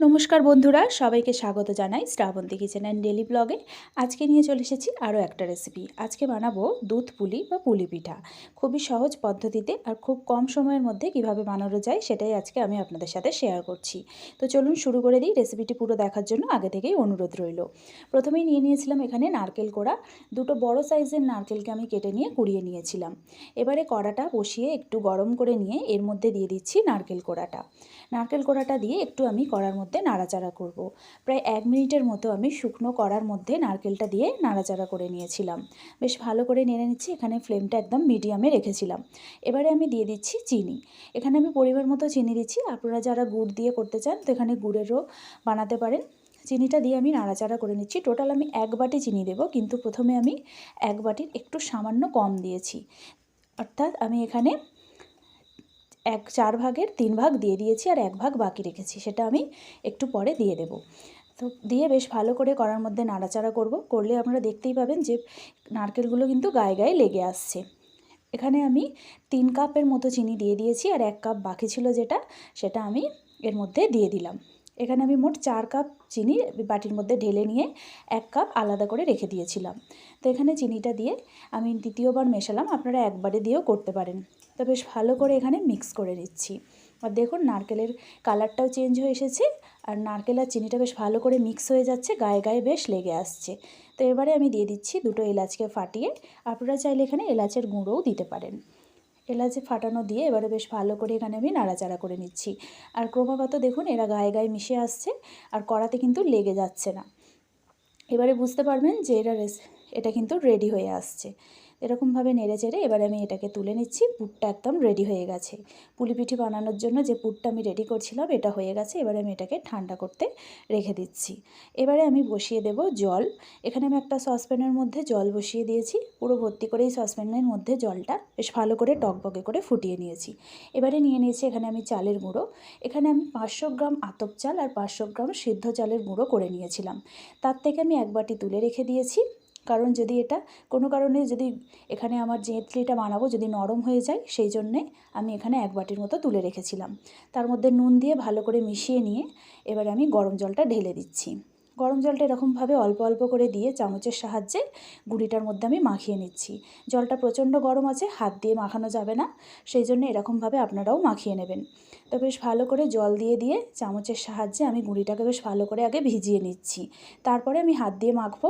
নমস্কার বন্ধুরা, সবাইকে স্বাগত জানাই শ্রাবন্তী কিচেন অ্যান্ড ডেলি ব্লগে আজকে নিয়ে চলে এসেছি আরও একটা রেসিপি আজকে বানাবো দুধ পুলি বা পুলি পিঠা। খুবই সহজ পদ্ধতিতে আর খুব কম সময়ের মধ্যে কীভাবে বানানো যায় সেটাই আজকে আমি আপনাদের সাথে শেয়ার করছি। তো চলুন শুরু করে দিই রেসিপিটি পুরো দেখার জন্য, আগে থেকেই অনুরোধ রইল। প্রথমেই নিয়ে নিয়েছিলাম এখানে নারকেল কোড়া। দুটো বড় সাইজের নারকেলকে আমি কেটে নিয়ে কুড়িয়ে নিয়েছিলাম। এবারে কড়াটা বসিয়ে একটু গরম করে নিয়ে এর মধ্যে দিয়ে দিচ্ছি নারকেল কোড়াটা। নারকেল কোড়াটা দিয়ে একটু আমি কড়ার নাড়াচাড়া করব। প্রায় এক মিনিটের মতো আমি শুকনো কড়ার মধ্যে নারকেলটা দিয়ে নাড়াচাড়া করে নিয়েছিলাম। বেশ ভালো করে নেড়ে নিচ্ছি, এখানে ফ্লেমটা একদম মিডিয়ামে রেখেছিলাম। এবারে আমি দিয়ে দিচ্ছি চিনি। এখানে আমি পরিমাণ মতো চিনি দিচ্ছি। আপনারা যারা গুড় দিয়ে করতে চান, তো এখানে গুড়েরও বানাতে পারেন। চিনিটা দিয়ে আমি নাড়াচাড়া করে নিচ্ছি। টোটাল আমি এক বাটি চিনি দেবো, কিন্তু প্রথমে আমি এক বাটির একটু সামান্য কম দিয়েছি। অর্থাৎ আমি এখানে এক চার ভাগের তিন ভাগ দিয়ে দিয়েছি আর এক ভাগ বাকি রেখেছি, সেটা আমি একটু পরে দিয়ে দেব। তো দিয়ে বেশ ভালো করে করার মধ্যে নাড়াচাড়া করব, করলে আপনারা দেখতেই পাবেন যে নারকেলগুলো কিন্তু গায়ে গায়ে লেগে আসছে। এখানে আমি তিন কাপের মতো চিনি দিয়ে দিয়েছি আর এক কাপ বাকি ছিল যেটা, সেটা আমি এর মধ্যে দিয়ে দিলাম। এখানে আমি মোট চার কাপ চিনি বাটির মধ্যে ঢেলে নিয়ে এক কাপ আলাদা করে রেখে দিয়েছিলাম। তো এখানে চিনিটা দিয়ে আমি দ্বিতীয়বার মেশালাম, আপনারা একবারে দিয়েও করতে পারেন। তো বেশ ভালো করে এখানে মিক্স করে নিচ্ছি। আর দেখুন, নারকেলের কালারটাও চেঞ্জ হয়ে এসেছে, আর নারকেল আর চিনিটা বেশ ভালো করে মিক্স হয়ে যাচ্ছে, গায়ে গায়ে বেশ লেগে আসছে। তো এবারে আমি দিয়ে দিচ্ছি দুটো এলাচকে ফাটিয়ে, আপনারা চাইলে এখানে এলাচের গুঁড়োও দিতে পারেন। এলাচে ফাটানো দিয়ে এবারে বেশ ভালো করে এখানে আমি নাড়াচাড়া করে নিচ্ছি। আর ক্রমাগত দেখুন, এরা গায়ে গায়ে মিশে আসছে, আর কড়াতে কিন্তু লেগে যাচ্ছে না। এবারে বুঝতে পারবেন যে এটা এটা কিন্তু রেডি হয়ে আসছে। এরকমভাবে নেড়ে চেড়ে এবার আমি এটাকে তুলে নিচ্ছি, পুরটা একদম রেডি হয়ে গেছে। পুলি পিঠি বানানোর জন্য যে পুরটা আমি রেডি করছিলাম, এটা হয়ে গেছে, এবারে আমি এটাকে ঠান্ডা করতে রেখে দিচ্ছি। এবারে আমি বসিয়ে দেব জল। এখানে আমি একটা সসপ্যানের মধ্যে জল বসিয়ে দিয়েছি, পুরো ভর্তি করে এই সসপ্যানের মধ্যে জলটা বেশ ভালো করে টকবকে করে ফুটিয়ে নিয়েছি। এবারে নিয়ে নিয়েছি এখানে আমি চালের গুঁড়ো। এখানে আমি পাঁচশো গ্রাম আতপ চাল আর পাঁচশো গ্রাম সিদ্ধ চালের গুঁড়ো করে নিয়েছিলাম। তার থেকে আমি এক বাটি তুলে রেখে দিয়েছি। কারণ যদি এটা কোনো কারণে যদি এখানে আমার যে ইডলিটা বানাবো যদি নরম হয়ে যায়, সেই জন্যে আমি এখানে এক বাটির মতো তুলে রেখেছিলাম। তার মধ্যে নুন দিয়ে ভালো করে মিশিয়ে নিয়ে এবার আমি গরম জলটা ঢেলে দিচ্ছি। গরম জলটা এরকমভাবে অল্প অল্প করে দিয়ে চামচের সাহায্যে গুঁড়িটার মধ্যে আমি মাখিয়ে নিচ্ছি। জলটা প্রচণ্ড গরম আছে, হাত দিয়ে মাখানো যাবে না, সেই জন্য এরকমভাবে আপনারাও মাখিয়ে নেবেন। তো বেশ ভালো করে জল দিয়ে দিয়ে চামচের সাহায্যে আমি গুঁড়িটাকে বেশ ভালো করে আগে ভিজিয়ে নিচ্ছি। তারপরে আমি হাত দিয়ে মাখবো।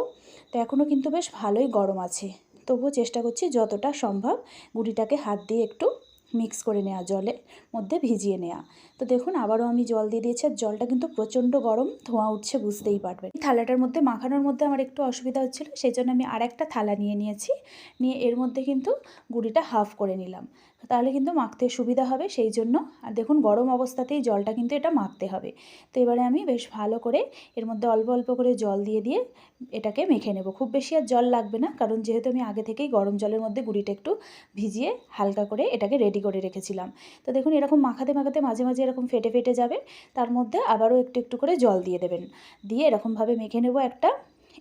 তো এখনও কিন্তু বেশ ভালোই গরম আছে। তবুও চেষ্টা করছি যতটা সম্ভব গুঁড়িটাকে হাত দিয়ে একটু মিক্স করে নেওয়া জলে মধ্যে ভিজিয়ে নেওয়া তো দেখুন, আবারও আমি জল দিয়ে দিয়েছি আর জলটা কিন্তু প্রচণ্ড গরম, ধোঁয়া উঠছে, বুঝতেই পারবেন। থালাটার মধ্যে মাখানোর মধ্যে আমার একটু অসুবিধা হচ্ছিল, সেই জন্য আমি আর একটা থালা নিয়ে নিয়েছি। নিয়ে এর মধ্যে কিন্তু গুঁড়িটা হাফ করে নিলাম। তাহলে কিন্তু মাখতে সুবিধা হবে, সেই জন্য। আর দেখুন, গরম অবস্থাতেই জলটা কিন্তু এটা মাখতে হবে। তো এবারে আমি বেশ ভালো করে এর মধ্যে অল্প অল্প করে জল দিয়ে দিয়ে এটাকে মেখে নেব। খুব বেশি আর জল লাগবে না, কারণ যেহেতু আমি আগে থেকেই গরম জলের মধ্যে গুঁড়িটা একটু ভিজিয়ে হালকা করে এটাকে রেডি করে রেখেছিলাম। তো দেখুন, এরকম মাখাতে মাখাতে মাঝে মাঝে এরকম ফেটে ফেটে যাবে। তার মধ্যে আবারও একটু একটু করে জল দিয়ে দেবেন। দিয়ে এরকমভাবে মেখে নেব একটা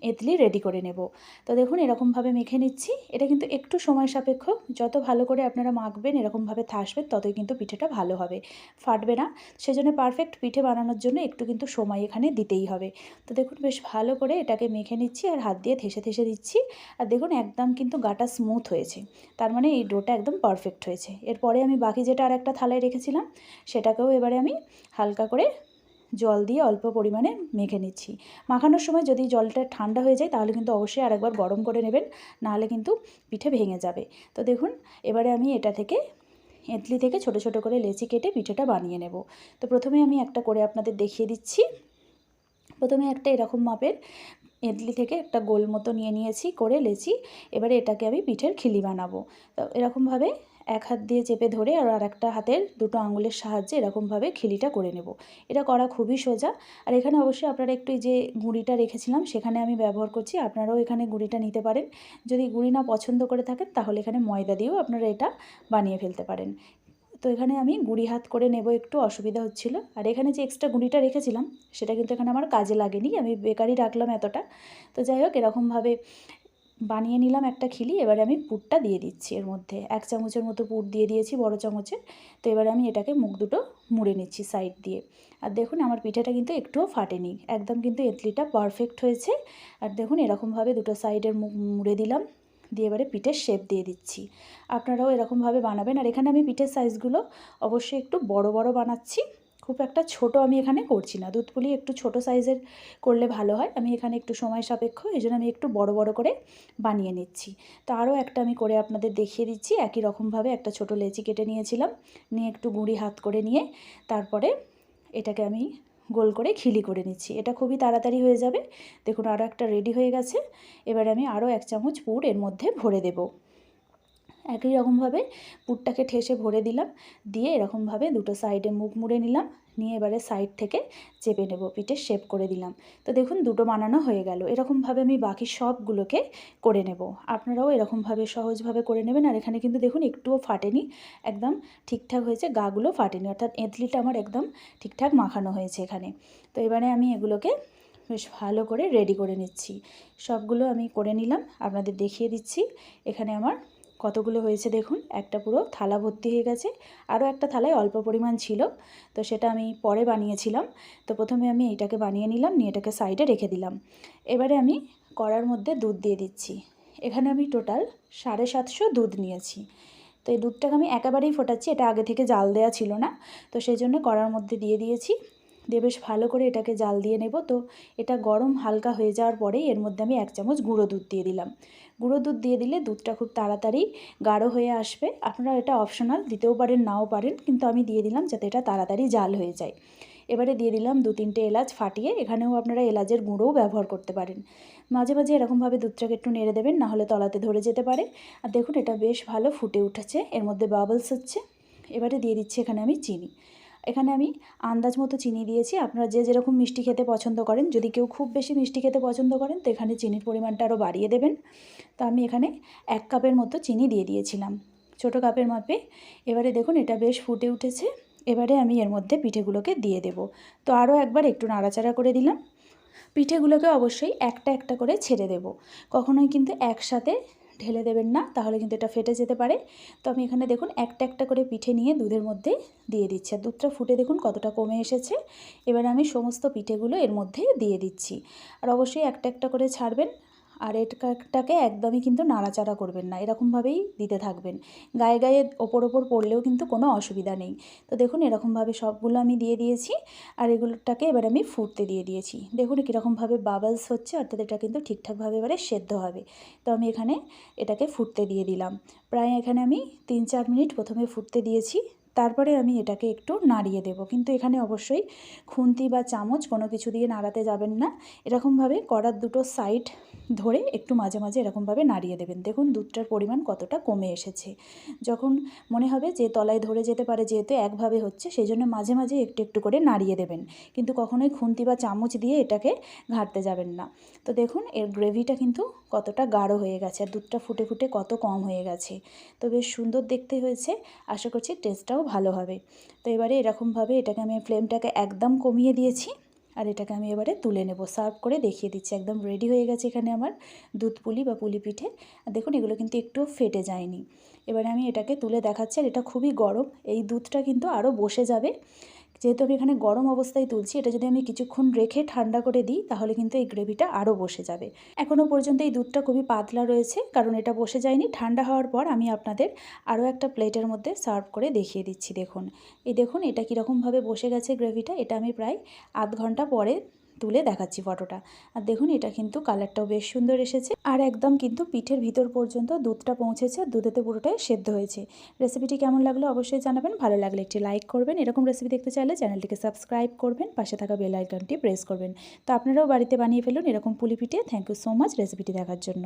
এতলি রেডি করে নেব। তো দেখুন, এরকমভাবে মেখে নিচ্ছি। এটা কিন্তু একটু সময় সাপেক্ষ। যত ভালো করে আপনারা মাখবেন, এরকমভাবে থাসবেন, ততই কিন্তু পিঠেটা ভালো হবে। ফাটবে না। সেজন্য পারফেক্ট পিঠে বানানোর জন্য একটু কিন্তু সময় এখানে দিতেই হবে। তো দেখুন, বেশ ভালো করে এটাকে মেখে নিচ্ছি আর হাত দিয়ে থেসে থেসে দিচ্ছি। আর দেখুন, একদম কিন্তু গাটা স্মুথ হয়েছে। তার মানে এই ডোটা একদম পারফেক্ট হয়েছে। এরপরে আমি বাকি যেটা আর একটা থালায় রেখেছিলাম, সেটাকেও এবারে আমি হালকা করে জল দিয়ে অল্প পরিমাণে মেখে নিচ্ছি। মাখানোর সময় যদি জলটা ঠান্ডা হয়ে যায়, তাহলে কিন্তু অবশ্যই আরেকবার গরম করে নেবেন, নাহলে কিন্তু পিঠে ভেঙে যাবে। তো দেখুন, এবারে আমি এটা থেকে, এঁতলি থেকে ছোট ছোট করে লেচি কেটে পিঠেটা বানিয়ে নেব। তো প্রথমে আমি একটা করে আপনাদের দেখিয়ে দিচ্ছি। প্রথমে একটা এরকম মাপের এঁতলি থেকে একটা গোল মতো নিয়ে নিয়েছি, করে লেচি এবারে এটাকে আমি পিঠের খিলি বানাবো। তো এরকমভাবে এক হাত দিয়ে চেপে ধরে আর আর একটা হাতের দুটো আঙুলের সাহায্যে এরকমভাবে খিলিটা করে নেব। এটা করা খুবই সোজা। আর এখানে অবশ্যই আপনারা একটু যে গুঁড়িটা রেখেছিলাম, সেখানে আমি ব্যবহার করছি। আপনারাও এখানে গুঁড়িটা নিতে পারেন। যদি গুঁড়ি না পছন্দ করে থাকেন, তাহলে এখানে ময়দা দিয়েও আপনারা এটা বানিয়ে ফেলতে পারেন। তো এখানে আমি গুঁড়ি হাত করে নেব, একটু অসুবিধা হচ্ছিল। আর এখানে যে এক্সট্রা গুঁড়িটা রেখেছিলাম, সেটা কিন্তু এখানে আমার কাজে লাগেনি। আমি বেকারি রাখলাম এতটা। তো যাই হোক, এরকমভাবে বানিয়ে নিলাম একটা খিলি। এবারে আমি পুরটা দিয়ে দিচ্ছি এর মধ্যে। এক চামচের মতো পুর দিয়ে দিয়েছি বড় চামচের। তো এবারে আমি এটাকে মুখ দুটো মুড়ে নিচ্ছি সাইড দিয়ে। আর দেখুন, আমার পিঠাটা কিন্তু একটুও ফাটেনি। একদম কিন্তু এঁতলিটা পারফেক্ট হয়েছে। আর দেখুন, এরকমভাবে দুটো সাইডের মুখ মুড়ে দিলাম। দিয়ে এবারে পিঠের শেপ দিয়ে দিচ্ছি। আপনারাও এরকমভাবে বানাবেন। আর এখানে আমি পিঠের সাইজগুলো অবশ্যই একটু বড় বড় বানাচ্ছি। খুব একটা ছোট আমি এখানে করছি না। দুধ পুলি একটু ছোট সাইজের করলে ভালো হয়। আমি এখানে একটু সময় সাপেক্ষ, এই জন্য আমি একটু বড় বড় করে বানিয়ে নিচ্ছি। তো আরও একটা আমি করে আপনাদের দেখিয়ে দিচ্ছি। একই রকমভাবে একটা ছোট লেচি কেটে নিয়েছিলাম। নিয়ে একটু গুঁড়ি হাত করে নিয়ে তারপরে এটাকে আমি গোল করে খিলি করে নিচ্ছি। এটা খুবই তাড়াতাড়ি হয়ে যাবে। দেখুন আরও একটা রেডি হয়ে গেছে। এবার আমি আরও এক চামচ পুর এর মধ্যে ভরে দেব। একই রকমভাবে পুরটাকে ঠেসে ভরে দিলাম। দিয়ে এরকমভাবে দুটো সাইডে মুখ মুড়ে নিলাম। নিয়ে এবারে সাইড থেকে চেপে নেব, পিঠে শেপ করে দিলাম। তো দেখুন, দুটো বানানো হয়ে গেল। এরকমভাবে আমি বাকি সবগুলোকে করে নেব। আপনারাও এরকমভাবে সহজভাবে করে নেবেন। আর এখানে কিন্তু দেখুন, একটুও ফাটেনি। একদম ঠিকঠাক হয়েছে, গাগুলো ফাটেনি। অর্থাৎ এঁতলিটা আমার একদম ঠিকঠাক মাখানো হয়েছে এখানে। তো এবারে আমি এগুলোকে বেশ ভালো করে রেডি করে নিচ্ছি। সবগুলো আমি করে নিলাম। আপনাদের দেখিয়ে দিচ্ছি। এখানে আমার কতগুলো হয়েছে দেখুন? একটা পুরো থালা ভর্তি হয়ে গেছে। আরও একটা থালায় অল্প পরিমাণ ছিল, তো সেটা আমি পরে বানিয়েছিলাম। তো প্রথমে আমি এইটাকে বানিয়ে নিলাম, নিয়ে এটাকে সাইডে রেখে দিলাম। এবারে আমি কড়ার মধ্যে দুধ দিয়ে দিচ্ছি। এখানে আমি টোটাল সাড়ে সাতশো দুধ নিয়েছি। তো এই দুধটাকে আমি একেবারেই ফোটাচ্ছি, এটা আগে থেকে জাল দেওয়া ছিল না। তো সেই জন্য কড়ার মধ্যে দিয়ে দিয়েছি। দিয়ে বেশ ভালো করে এটাকে জাল দিয়ে নেব। তো এটা গরম হালকা হয়ে যাওয়ার পরেই এর মধ্যে আমি এক চামচ গুঁড়ো দুধ দিয়ে দিলাম। গুঁড়ো দুধ দিয়ে দিলে দুধটা খুব তাড়াতাড়ি গাঢ় হয়ে আসবে। আপনারা এটা অপশনাল দিতেও পারেন, নাও পারেন, কিন্তু আমি দিয়ে দিলাম যাতে এটা তাড়াতাড়ি জাল হয়ে যায়। এবারে দিয়ে দিলাম দু তিনটে এলাচ ফাটিয়ে, এখানেও আপনারা এলাচের গুঁড়োও ব্যবহার করতে পারেন। মাঝে মাঝে এরকমভাবে দুধটাকে একটু নেড়ে দেবেন নাহলে তলাতে ধরে যেতে পারে। আর দেখুন এটা বেশ ভালো ফুটে উঠেছে, এর মধ্যে বাবলস হচ্ছে। এবারে দিয়ে দিচ্ছি এখানে আমি চিনি। এখানে আমি আন্দাজ মতো চিনি দিয়েছি। আপনারা যে যেরকম মিষ্টি খেতে পছন্দ করেন, যদি কেউ খুব বেশি মিষ্টি খেতে পছন্দ করেন, তো এখানে চিনির পরিমাণটা আরও বাড়িয়ে দেবেন। তো আমি এখানে এক কাপের মতো চিনি দিয়ে দিয়েছিলাম। ছোটো কাপের মাপে। এবারে দেখুন, এটা বেশ ফুটে উঠেছে। এবারে আমি এর মধ্যে পিঠেগুলোকে দিয়ে দেব। তো আরও একবার একটু নাড়াচাড়া করে দিলাম। পিঠেগুলোকে অবশ্যই একটা একটা করে ছেড়ে দেব। কখনোই কিন্তু একসাথে ঢেলে দেবেন না, তাহলে কিন্তু এটা ফেটে যেতে পারে। তো আমি এখানে দেখুন একটা একটা করে পিঠে নিয়ে দুধের মধ্যে দিয়ে দিচ্ছি। আর দুধটা ফুটে দেখুন কতটা কমে এসেছে। এবার আমি সমস্ত পিঠেগুলো এর মধ্যে দিয়ে দিচ্ছি। আর অবশ্যই একটা একটা করে ছাড়বেন। আর এটাকে একদমই কিন্তু নাড়াচাড়া করবেন না, এরকমভাবেই দিতে থাকবেন। গায়ে গায়ে ওপর ওপর পড়লেও কিন্তু কোনো অসুবিধা নেই। তো দেখুন, এরকমভাবে সবগুলো আমি দিয়ে দিয়েছি আর এগুলোটাকে এবার আমি ফুটতে দিয়ে দিয়েছি। দেখুন, কীরকমভাবে বাবলস হচ্ছে, অর্থাৎ এটা কিন্তু ঠিকঠাকভাবে এবারে সেদ্ধ হবে। তো আমি এখানে এটাকে ফুটতে দিয়ে দিলাম। প্রায় এখানে আমি তিন চার মিনিট প্রথমে ফুটতে দিয়েছি। তারপরে আমি এটাকে একটু নাড়িয়ে দেব। কিন্তু এখানে অবশ্যই খুন্তি বা চামচ কোনো কিছু দিয়ে নাড়াতে যাবেন না। এরকমভাবে কড়ার দুটো সাইড ধরে একটু মাঝে মাঝে এরকমভাবে নাড়িয়ে দেবেন। দেখুন দুধটার পরিমাণ কতটা কমে এসেছে। যখন মনে হবে যে তলায় ধরে যেতে পারে, যেহেতু একভাবে হচ্ছে সেই জন্য মাঝে মাঝে একটু একটু করে নাড়িয়ে দেবেন। কিন্তু কখনোই খুন্তি বা চামচ দিয়ে এটাকে ঘাটতে যাবেন না। তো দেখুন এর গ্রেভিটা কিন্তু কতটা গাঢ় হয়ে গেছে আর দুধটা ফুটে ফুটে কত কম হয়ে গেছে। তো বেশ সুন্দর দেখতে হয়েছে, আশা করছি টেস্টটাও ভালো হবে। তো এবারে এরকমভাবে এটাকে আমি ফ্লেমটাকে একদম কমিয়ে দিয়েছি আর এটাকে আমি এবারে তুলে নেব। সার্ভ করে দেখিয়ে দিচ্ছি, একদম রেডি হয়ে গেছে এখানে আমার দুধ পুলি বা পুলি পিঠে। দেখুন, এগুলো কিন্তু একটু ফেটে যায়নি। এবারে আমি এটাকে তুলে দেখাচ্ছি আর এটা খুবই গরম, এই দুধটা কিন্তু আরও বসে যাবে। যেহেতু আমি এখানে গরম অবস্থায় তুলছি, এটা যদি আমি কিছুক্ষণ রেখে ঠান্ডা করে দিই, তাহলে কিন্তু এই গ্রেভিটা আরও বসে যাবে। এখনও পর্যন্ত এই দুধটা খুবই পাতলা রয়েছে, কারণ এটা বসে যায়নি। ঠান্ডা হওয়ার পর আমি আপনাদের আরও একটা প্লেটের মধ্যে সার্ভ করে দেখিয়ে দিচ্ছি, দেখুন। এই দেখুন, এটা কীরকমভাবে বসে গেছে গ্রেভিটা। এটা আমি প্রায় আধ ঘণ্টা পরে তুলে দেখাচ্ছি ফটোটা আর দেখুন, এটা কিন্তু কালারটাও বেশ সুন্দর এসেছে। আর একদম কিন্তু পিঠের ভিতর পর্যন্ত দুধটা পৌঁছেছে, দুধেতে পুরোটাই সেদ্ধ হয়েছে। রেসিপিটি কেমন লাগল অবশ্যই জানাবেন। ভালো লাগলে একটি লাইক করবেন। এরকম রেসিপি দেখতে চাইলে চ্যানেলটিকে সাবস্ক্রাইব করবেন, পাশে থাকা বেল আইকনটি প্রেস করবেন। তো আপনারাও বাড়িতে বানিয়ে ফেলুন এরকম পুলি পিঠে। থ্যাংক ইউ সো মাচ রেসিপিটি দেখার জন্য।